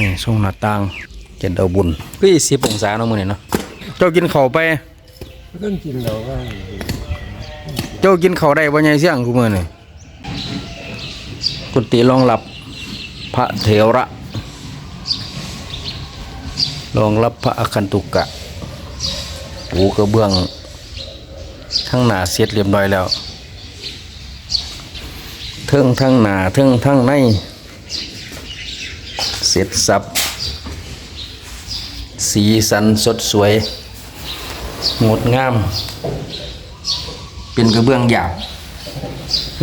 นี่ช่วงหน้าต่างเจ็ดเอาบุญก็ยี่สิบองศาเนาะมื้อนี้เนาะเจ้ากินข้าวไปต้นกินเราก็เจ้ากินข้าวได้บ่ใหญ่เสี่ยงกูมื้อนี่กุฏิรองรับพระเถระรองรับพระอคันตุกะปูกระเบื้องทั้งหน้าเสร็จเรียบร้อยแล้วเทิงทั้งหน้าเทิงทั้งใน เสร็จสับ สีสันสดสวย งดงาม เป็นกระเบื้องหยาบ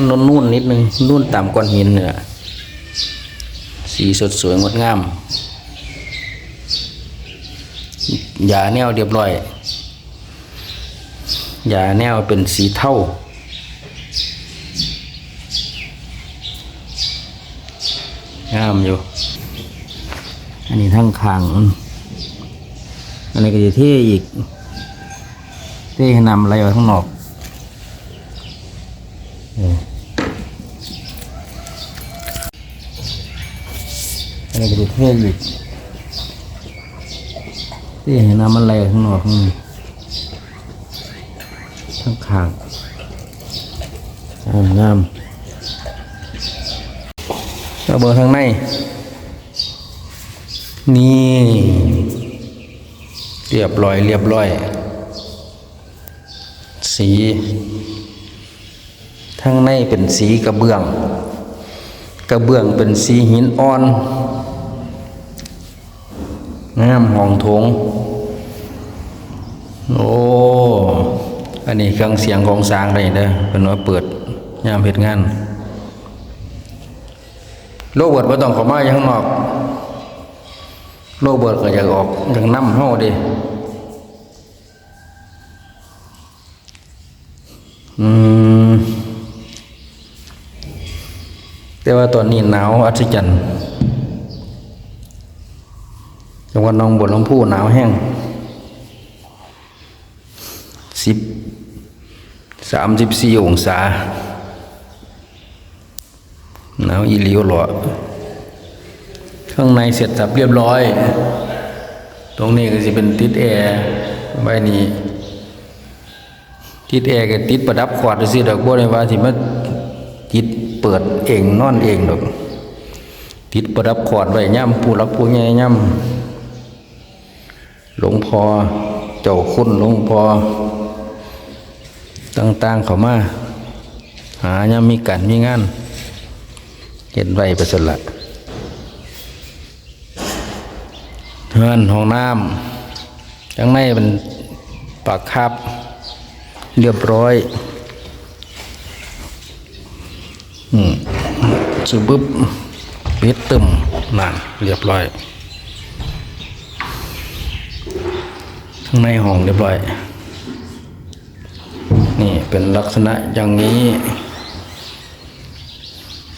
นนนุ่นนิดนึงนุ่นต่ำก้อนหินเนี่ยสีสดสวยงดงามยาแนวเรียบร้อยยาแนวเป็นสีเท่างามอยู่ อันนี้ทั้งคางอันนี้ก็จะเท่อีก เท่นำอะไรไว้ข้างนอกอันนี้ก็จะเท่อีกเท่นำอะไรไว้ข้างนอกนี่ทั้งคางงามงามแล้วเบอร์ข้างใน นี่ เรียบร้อย เรียบร้อย สี ทั้งในเป็นสีกระเบื้อง กระเบื้องเป็นสีหินอ่อนงามห้องโถงโอ้ อันนี้เครื่องเสียงของสางเลยเด้อเป็นว่าเปิดยามเหตุงาน โลกเบิดว่าต้องข้ามาอย่างนอก โลเบิดก็อยากออกอยากนำเฮาเดิอืม แต่ว่าตอนนี้หนาวอัศจรรย์จังหวัดหนองบัวลำพูหนาวแห้งสิบสามสิบสี่องศาหนาวอีหลีวหลอ ข้างในเสร็จสับเรียบร้อย ตรงนี้ก็จะเป็นติดแอร์ใบนี้ติดแอร์ก็ติดประดับขวดสิดอกบ่ได้ว่าสิมาติดเปิดเองนอนเองดอกติดประดับขวดไว้ย่ำผู้รับผู้ใหญ่ย่ำหลวงพ่อเจ้าคุณหลวงพ่อต่างๆเขามาหาย่ำมีการมีงานเห็นไว้ประสละ เฮือนห้องน้ำข้างในเป็นปากคาบเรียบร้อยอืมสืบบึบปิดตึมนั่นเรียบร้อย ข้างในห้องเรียบร้อย นี่เป็นลักษณะอย่างนี้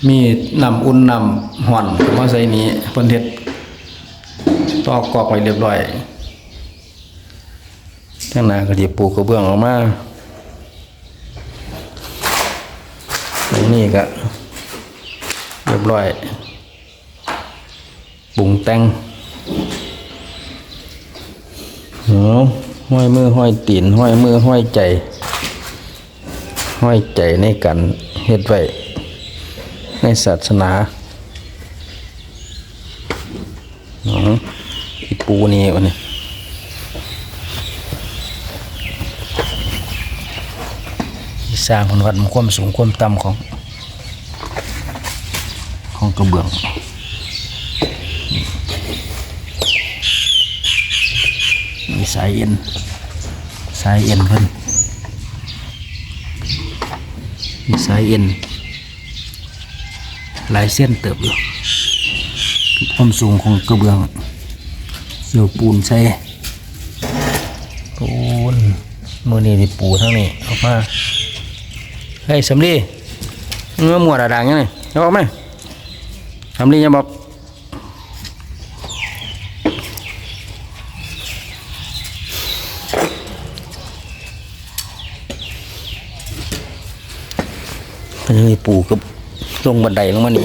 มีนำอุ่นนำห่อนมาใส่นี้เพิ่นเฮ็ด ตอกกอกไว้เรียบร้อยข้งน้าก็สิปูกระเบื้องออกมาตรงนี้ก็เรียบร้อยปรุงแต่งเอาห้อยมือห้อยตีนห้อยมือห้อยใจ ห้อยใจในการเฮ็ดไว้ในศาสนาอ๋อ ปูนี่วันนี้สร้างคนวัดมันความสูงความต่ำของ ของกระเบื้องมีสายเอ็น สายเอ็นเพิ่นมีสายเอ็นหลายเส้นเติบอยู่ความสูงของกระเบื้อง เกี่ยวปูนใส่ปูนมือนี่ที่ปูทั้งนี้ออกมาเฮ้ยสำลีเงื้อหมวดอะดังยังไงยกออกไหมสำลียังบอกก็จะมีปูกับลงบันไดลงมานี่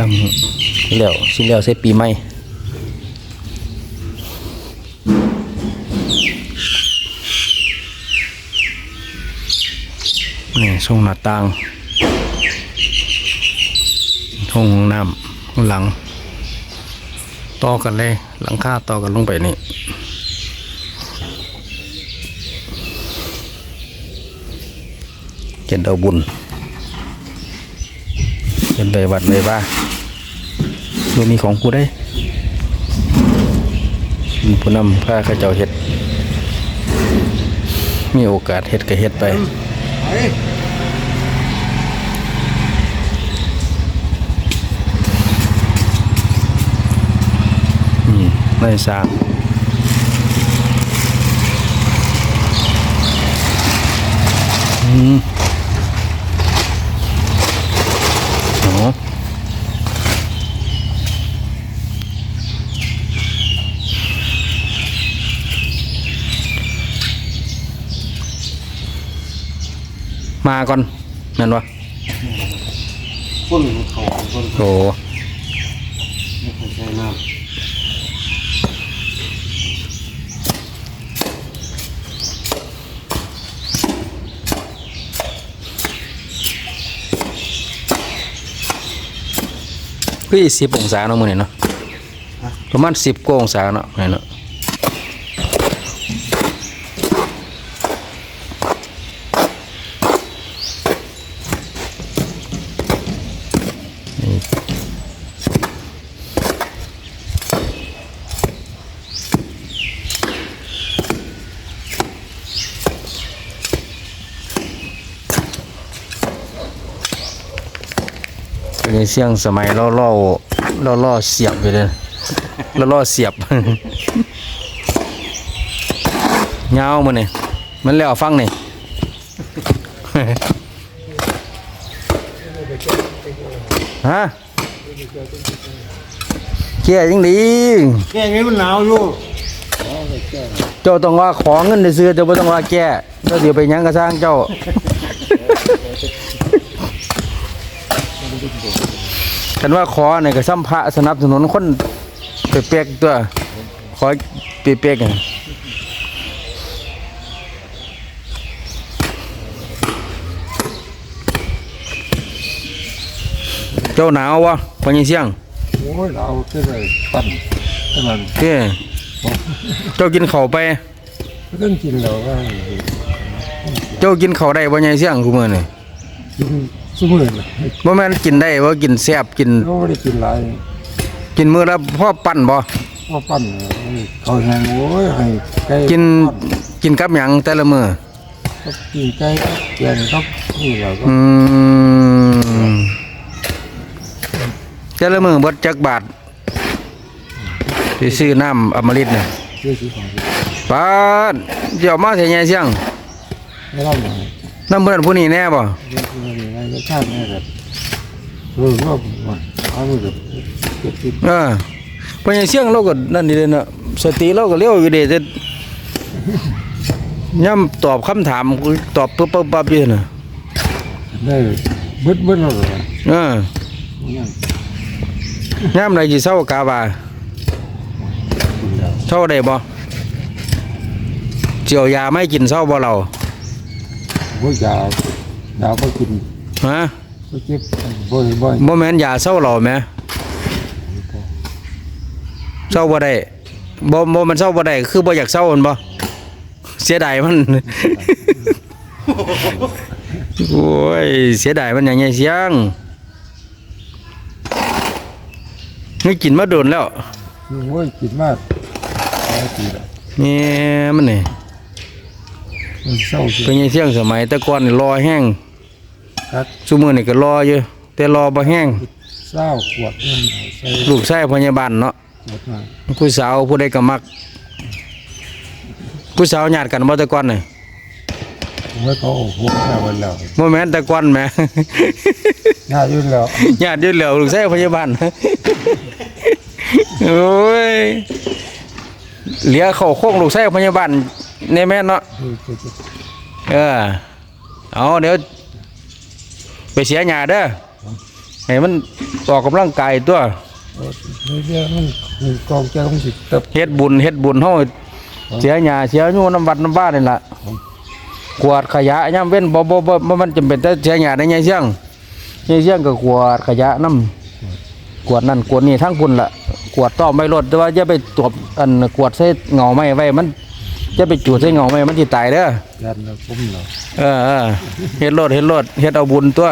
ลำแล้วสิแล้วใส่ปีใหม่นี่ช่องหน้าต่างช่องห้องน้ำหลัง ต่อกันเลย หลังคาต่อกันลงไปนี่เขียนเอาบุญ เขียนไปวัดเลยว่าดูมีของกูได้ผู้นำพาข้าเจ้าเฮ็ด มีโอกาสเฮ็ดก็เฮ็ดไปนี่ไม่สร้าอืมโอ้ มาก่อนนั่นวะคนเขาคนโอ้ไม่เคยใช้น้พี่สิบองศาเนาะมื้อนี้เนาะประมาณสิบกว่าองศาเนาะนี่เนาะ เป็นเสียงสมัยล่อล่อล่อล่อเสียบไปเลยล่อล่อเสียบเงามันนี่มันแล้วฟังนี่ฮะเกี้ยยังดีำแค่นี้มันหนาวอยู่เจ้าต้องว่าของเงินในซื้อเจ้าไม่ต้องว่าแก้เจ้าเดี๋ยวไปหยังกระสร้างเจ้า กันว่าขอเนี่ยก็ซ้ำพระสนับสนุนคนเปียกๆตัว ขอเปียกๆอะเจ้าหนาววะปัญญเสียงโอ้ยเราขึ้นไปปั่นขนาดเจ้เจ้ากินข้าวไปไม่ต้องกินเราก็เจ้ากินข้าวได้ปัญญเสียงกูมือนี่ กินสมุนเลยบ่แม่นกินได้บ่กินแซ่บกินเราไม่ได้กินหลายกินมื้อละพ่อปั้นบ่พอปั่นเขาแหงโอ้ยให้ไก่กินกินกับหยังแต่ละมื้อก็กินไก่แกงครับนี่เราก็อืมแต่ละมื้อเบิดจักบาทสิซื้อน้ำอมฤตน่ะเชื่อสิของปานเดี๋ยวมาเสียใหญ่เสียงไม่ต้องหน่อย น้ำเบิ่นผู้นี้แน่บ่เรื่องที่มันยังไงก็ชาติแน่แบบเออว่าว่าเอามือแบบเก็บติดเออปัญญาเสียงเราก็นั่นนี่เลยเนาะสติเราก็เร็วอยู่เด้แต่ย่ำตอบคำถามตอบปึ๊บปั๊บปั๊บอยู่น่ะได้เบิดเบิดเราเลยเออยังย่ำไรสิเศร้ากาบากินแล้วเศร้าได้บ่เจียวยาไม่กินเศร้าบ่เรา บ่ยาดาวก็กินฮะก็เจ็บบ่อยบ่อยบ่แม่นยาเศร้าเราแหมเศร้าบ่ได้บ่บ่มันเศร้าบ่ได้คือบ่อยากเศร้ามันบ่เสียดายมัน โอ้ยเสียดายมันอย่างไงเสียงนี่กินมาโดนแล้วโอ้ยกินมากหลายปีแล้วนี่มันนี่มัน เศร้าสิเป็นไงเสียงสมัยแต่ก่อนนี่รอแห้งครับซุมื้อนี่ก็รออยู่แต่รอบ่แห้งเศร้าขวดนั่นใส่ลูกชายพยาบาลเนาะขวดมาผู้สาวผู้ใดก็มัก ผู้สาวญาติกันบ่แต่ก่อนนี่ผมว่าเขาหกแม่วันแล้วบ่แม่นแต่ก่อนแหม น่ายุ่นแล้วญาติอยู่แล้วลูกชายพยาบาล โอ้ย เหลือเข้าโค้งลูกชายพยาบาล ในแม่นเนาะอ๋อเออเอาเดี๋ยวไปเสียหญ้าเด้อให้มันออกกำลังกายตัวเออเรื่อยๆมันมีกองใจของสิเติบเฮ็ดบุญเฮ็ดบุญเฮาเสียหญ้าเสียอยู่น้ำวัดน้ำบ้านนี่ล่ะกวาดขยะยามเว้นบ่บ่บ่บ่มันจำเป็นแต่เสียหญ้าได้ไงเสียงไงเสียงก็กวาดขยะนํกวาดนั่นกวาดนี่ทั้งพุ่นล่ะกวาดต้อมไว้รถแต่ว่าอย่าไปตบอันกวาดใส่เงาไม้ไว้มัน อย่าไปจูดใส่เงาไม้มันสิตายเด้อยันแล้วผมเนาะเออเออเฮ็ดรถเฮ็ดรถเฮ็ดเอาบุญตัว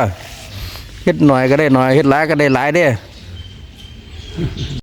เฮ็ดหน่อยก็ได้หน่อยเฮ็ดหลายก็ได้หลายเด้